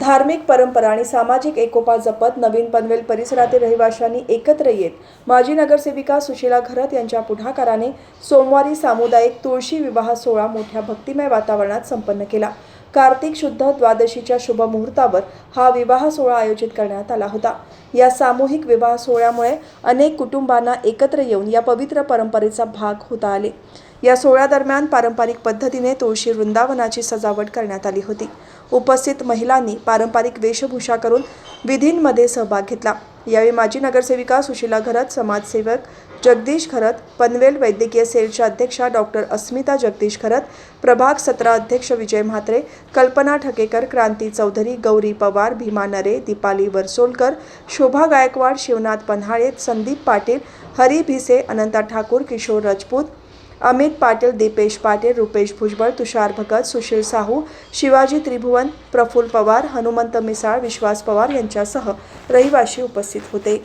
धार्मिक परंपरा आणि सामाजिक एकोपा जपत नवीन पनवेल परिसरातील रहिवाशांनी एकत्र येत माजी नगरसेविका सुशीला घरत यांच्या पुढाकाराने सोमवारी सामुदायिक तुळशी विवाह सोहळा मोठ्या भक्तिमय वातावरणात संपन्न केला. कार्तिक शुद्ध द्वादशीच्या शुभ मुहूर्तावर हा विवाह सोहळा आयोजित करण्यात आला होता. या सामूहिक विवाह सोहळ्यामुळे अनेक कुटुंबांना एकत्र येऊन या पवित्र परंपरेचा भाग होता आले. या सोहळ्यादरम्यान पारंपरिक पद्धतीने तुळशी वृंदावनाची सजावट करण्यात आली होती. उपस्थित महिलांनी पारंपरिक वेशभूषा करून विधींमध्ये सहभाग घेतला. यावेळी माजी नगरसेविका सुशीला घरत समाजसेवक जगदीश खरत पनवेल वैद्यकीय सेलच्या अध्यक्षा डॉक्टर अस्मिता जगदीश खरत प्रभाग सतरा अध्यक्ष विजय म्हात्रे कल्पना ठकेकर क्रांती चौधरी गौरी पवार भीमा नरे दीपाली वरसोलकर शोभा गायकवाड शिवनाथ पन्हाळे संदीप पाटील हरी भिसे अनंता ठाकूर किशोर राजपूत अमित पाटील दीपेश पाटील रुपेश भुजबळ तुषार भगत सुशील साहू शिवाजी त्रिभुवन प्रफुल्ल पवार हनुमंत मिसाळ विश्वास पवार यांच्यासह रहिवाशी उपस्थित होते.